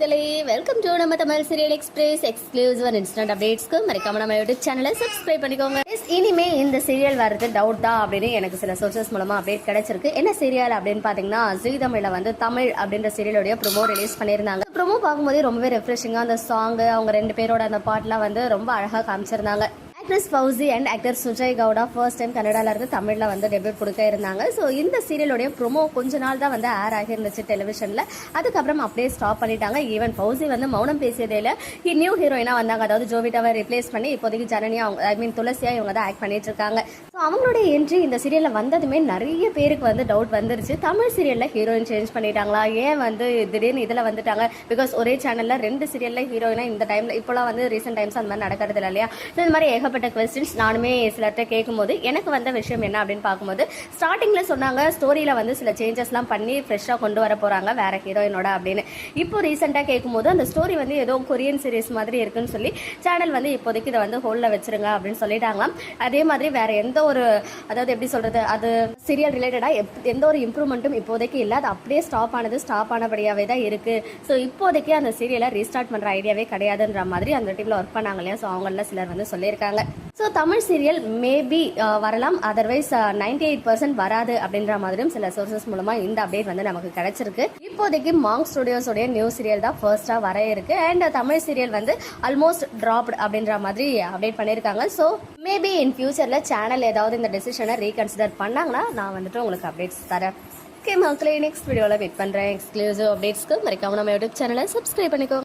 மக்களே welcome to நம்ம Tamil serial express exclusive and instant அப்டேட்ஸ்க்கு மறக்காம நம்ம யூடியூப் சேனலை சப்ஸ்கிரைப் பண்ணிக்கோங்க. இனிமே இந்த சீரியல் வர்றது டவுட் தான் அப்படின்னு எனக்கு சில சோர்சஸ் மூலமா அப்டேட் கிடைச்சிருக்கு. என்ன சீரியல் அப்படின்னு பாத்தீங்கன்னா ஜீ தமிழ்ல வந்து தமிழ் அப்படின்ற சீரியலுடைய ப்ரோமோ ரிலீஸ் பண்ணியிருந்தாங்க. ப்ரோமோ பார்க்கும்போதே ரொம்பவே ரெஃப்ரெஷிங்காக அந்த சாங் அவங்க ரெண்டு பேரோட அந்த பாட்டுலாம் வந்து ரொம்ப அழகாக காமிச்சிருந்தாங்க. Actress Fouzi and actor Sujay Gowda first time கன்னடால இருந்து வந்து டெபியூட் கொடுக்க இருந்தாங்க. ஸோ இந்த சீரியலுடைய ப்ரோமோ கொஞ்ச நாள் தான் வந்து ஏர் ஆகியிருந்துச்சு டெலிவிஷனில் அதுக்கப்புறம் அப்படியே ஸ்டாப் பண்ணிட்டாங்க. ஈவன் ஃபவுசி வந்து மௌனம் பேசியதேல நியூ ஹீரோயினா வந்தாங்க. அதாவது ஜோவிட்டாவை ரிப்ளேஸ் பண்ணி இப்போதைக்கு ஜனனியா அவங்க ஐ மீன் துளசியாக இவங்க தான் ஆக்ட் பண்ணிட்டு இருக்காங்க. ஸோ அவங்களுடைய என்ட்ரி இந்த சீரியலில் வந்ததுமே நிறைய பேருக்கு வந்து டவுட் வந்துருச்சு. தமிழ் சீரியலில் ஹீரோயின் சேஞ்ச் பண்ணிட்டாங்களா? ஏன் வந்து திடீர்னு இதில் வந்துட்டாங்க? பிகாஸ் ஒரே சேனலில் ரெண்டு சீரியலில் ஹீரோயினாக இந்த டைமில் இப்போலாம் வந்து ரீசெண்ட் டைம்ஸ் அந்த மாதிரி நடக்கிறது இல்லை இல்லையா? ஸோ இந்த மாதிரி ஏகப்பட்ட கொஸ்டின்ஸ் நானுமே சிலர்கிட்ட கேட்கும்போது எனக்கு வந்த விஷயம் என்ன அப்படின்னு பார்க்கும்போது ஸ்டார்டிங்ல சொன்னாங்க ஸ்டோரியில வந்து சில சேஞ்சஸ்லாம் பண்ணி ஃப்ரெஷ்ஷாக கொண்டு வர போறாங்க வேற ஹீரோயினோட அப்படின்னு. இப்போ ரீசெண்டாக கேட்கும்போது அந்த ஸ்டோரி வந்து ஏதோ கொரியன் சீரிஸ் மாதிரி இருக்குன்னு சொல்லி சேனல் வந்து இப்போதைக்கு இதை வந்து ஹோல்ல வச்சிருங்க அப்படின்னு சொல்லிட்டாங்களாம். அதே மாதிரி வேற எந்த ஒரு அதாவது எப்படி சொல்றது அது சீரியல் ரிலேட்டடாக எந்த ஒரு இம்ப்ரூவ்மெண்ட்டும் இப்போதைக்கு இல்லை. அது அப்படியே ஸ்டாப் ஆனது ஸ்டாப் ஆனபடியாவே தான் இருக்கு. ஸோ இப்போதைக்கு அந்த சீரியலை ரீஸ்டார்ட் பண்ற ஐடியாவே கிடையாதுன்ற மாதிரி அந்த டீம்ல ஒர்க் பண்ணாங்க இல்லையா? ஸோ அவங்கள சிலர் வந்து சொல்லியிருக்காங்க. So Tamil serial maybe uh, வரலாம். அதர்வைஸ் நைன்டி எயிட் பர்சன்ட் வராது அப்படின்ற மாதிரியும் சில சோர்சஸ் மூலமா இந்த அப்டேட் வந்து நமக்கு கிடைச்சிருக்கு. இப்போதைக்கு மாங் ஸ்டுடியோஸோடைய நியூ சீரியல் தான் ஃபர்ஸ்ட்டாக வர இருக்கு. அண்ட் uh, தமிழ் சீரியல் வந்து ஆல்மோஸ்ட் ட்ராப்ட் அப்படின்ற மாதிரி அப்டேட் பண்ணியிருக்காங்க. ஸோ மேபி இன் ஃபியூச்சரில் சேனல் ஏதாவது இந்த டெசிஷனை ரீகன்சிடர் பண்ணாங்கன்னா நான் வந்துட்டு உங்களுக்கு அப்டேட்ஸ் தரேன். ஓகே மக்களே நெக்ஸ்ட் வீடியோவில் வெயிட் பண்ணுறேன் எக்ஸ்க்ளூசிவ் அப்டேட்ஸ்க்கு மறக்காம நம்ம யூடியூப் சேனலை சப்ஸ்கிரைப் பண்ணிக்கோ